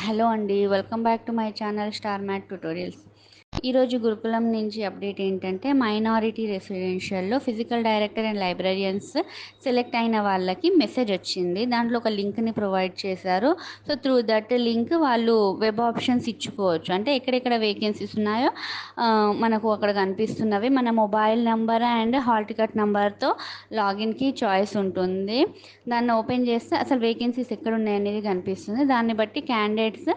Hello అండి welcome back to my channel star math tutorials. ఈరోజు గురుకులం నుంచి అప్డేట్ ఏంటంటే minority రెసిడెన్షియల్లో physical director and librarians select అయిన వాళ్ళకి మెసేజ్ వచ్చింది. దాంట్లో ఒక లింక్ని ప్రొవైడ్ చేశారు. సో త్రూ దట్ లింక్ వాళ్ళు వెబ్ ఆప్షన్స్ ఇచ్చుకోవచ్చు. అంటే ఎక్కడెక్కడ వేకెన్సీస్ ఉన్నాయో మనకు అక్కడ కనిపిస్తున్నవి. మన mobile number and hall ticket నెంబర్తో లాగిన్కి చాయిస్ ఉంటుంది. దాన్ని ఓపెన్ చేస్తే అసలు వేకెన్సీస్ ఎక్కడ ఉన్నాయనేది కనిపిస్తుంది. దాన్ని బట్టి క్యాండిడేట్స్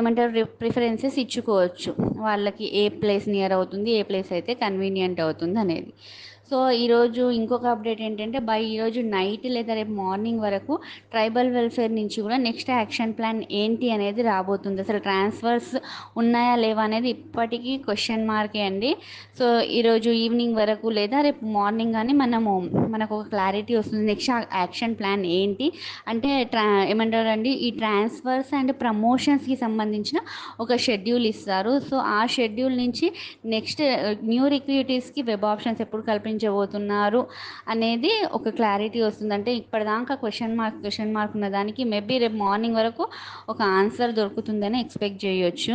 ఏమంటారు ప్రిఫరెన్సెస్ ఇచ్చుకోవచ్చు. వాళ్ళకి ఏ ప్లేస్ నియర్ అవుతుంది ఏ ప్లేస్ అయితే కన్వీనియంట్ అవుతుంది అనేది. సో ఈరోజు ఇంకొక అప్డేట్ ఏంటంటే బై ఈరోజు నైట్ లేదా రేపు మార్నింగ్ వరకు ట్రైబల్ వెల్ఫేర్ నుంచి కూడా నెక్స్ట్ యాక్షన్ ప్లాన్ ఏంటి అనేది రాబోతుంది. అసలు ట్రాన్స్ఫర్స్ ఉన్నాయా లేవా అనేది ఇప్పటికీ క్వశ్చన్ మార్కే అండి. సో ఈరోజు ఈవినింగ్ వరకు లేదా రేపు మార్నింగ్ కానీ మనము మనకు ఒక క్లారిటీ వస్తుంది నెక్స్ట్ యాక్షన్ ప్లాన్ ఏంటి. అంటే ట్రా ఏమంటారండి ఈ ట్రాన్స్ఫర్స్ అండ్ ప్రమోషన్స్కి సంబంధించిన ఒక షెడ్యూల్ ఇస్తారు. సో ఆ షెడ్యూల్ నుంచి నెక్స్ట్ న్యూ రిక్రూటీస్కి వెబ్ ఆప్షన్స్ ఎప్పుడు కల్పించారు కల్పించబోతున్నారు అనేది ఒక క్లారిటీ వస్తుంది అంటే ఇప్పటిదాకా క్వశ్చన్ మార్క్ క్వశ్చన్ మార్క్ ఉన్న దానికి మేబీ రేపు మార్నింగ్ వరకు ఒక ఆన్సర్ దొరుకుతుందని ఎక్స్పెక్ట్ చేయొచ్చు.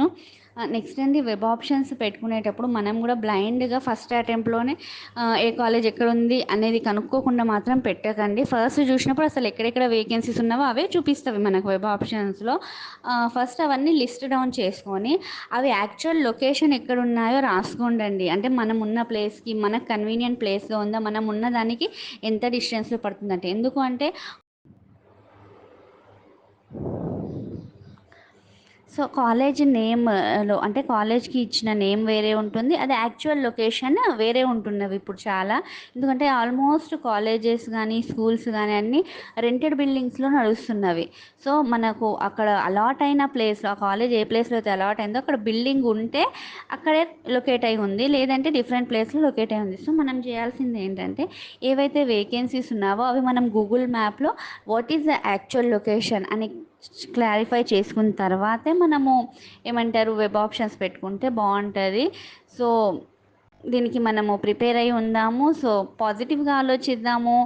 నెక్స్ట్ అండి వెబ్ ఆప్షన్స్ పెట్టుకునేటప్పుడు మనం కూడా బ్లైండ్గా ఫస్ట్ అటెంప్ట్లోనే ఏ కాలేజ్ ఎక్కడ ఉంది అనేది కనుక్కోకుండా మాత్రం పెట్టకండి. ఫస్ట్ చూసినప్పుడు అసలు ఎక్కడెక్కడ వేకెన్సీస్ ఉన్నావో అవే చూపిస్తాయి మనకు వెబ్ ఆప్షన్స్లో ఫస్ట్ అవన్నీ లిస్ట్ డౌన్ చేసుకొని అవి యాక్చువల్ లొకేషన్ ఎక్కడ ఉన్నాయో రాసుకోండి అంటే మనం ఉన్న ప్లేస్కి మనకు కన్వీనియంట్ ప్లేస్లో ఉందా మనం ఉన్న దానికి ఎంత డిస్టెన్స్లో పడుతుందంటే. ఎందుకు అంటే సో కాలేజ్ నేమ్లో అంటే కాలేజ్కి ఇచ్చిన నేమ్ వేరే ఉంటుంది. అది యాక్చువల్ లొకేషన్ వేరే ఉంటున్నవి ఇప్పుడు చాలా. ఎందుకంటే ఆల్మోస్ట్ కాలేజెస్ కానీ స్కూల్స్ కానీ అన్నీ రెంటెడ్ బిల్డింగ్స్లో నడుస్తున్నవి. సో మనకు అక్కడ అలాట్ అయిన ప్లేస్లో ఆ కాలేజ్ ఏ ప్లేస్లో అయితే అలాట్ అయిందో అక్కడ బిల్డింగ్ ఉంటే అక్కడే లొకేట్ అయి ఉంది. లేదంటే డిఫరెంట్ ప్లేస్లో లొకేట్ అయి ఉంది. సో మనం చేయాల్సింది ఏంటంటే ఏవైతే వేకెన్సీస్ ఉన్నావో అవి మనం గూగుల్ మ్యాప్లో what is the actual location అని క్లారిఫై చేసుకున్న తర్వాతే మనము ఏమంటారు వెబ్ ఆప్షన్స్ పెట్టుకుంటే బాగుంటుంది. సో దీనికి మనము ప్రిపేర్ అయి ఉందాము. సో పాజిటివ్గా ఆలోచిద్దాము.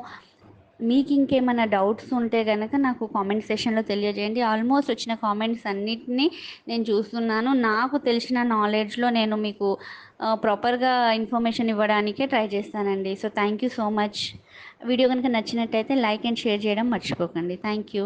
మీకు ఇంకేమైనా డౌట్స్ ఉంటే కనుక నాకు కామెంట్ సెషన్లో తెలియజేయండి. ఆల్మోస్ట్ వచ్చిన కామెంట్స్ అన్నిటినీ నేను చూస్తున్నాను. నాకు తెలిసిన నాలెడ్జ్లో నేను మీకు ప్రాపర్గా ఇన్ఫర్మేషన్ ఇవ్వడానికే ట్రై చేస్తానండి. So thank you so much video కనుక నచ్చినట్టయితే లైక్ అండ్ షేర్ చేయడం మర్చిపోకండి. Thank you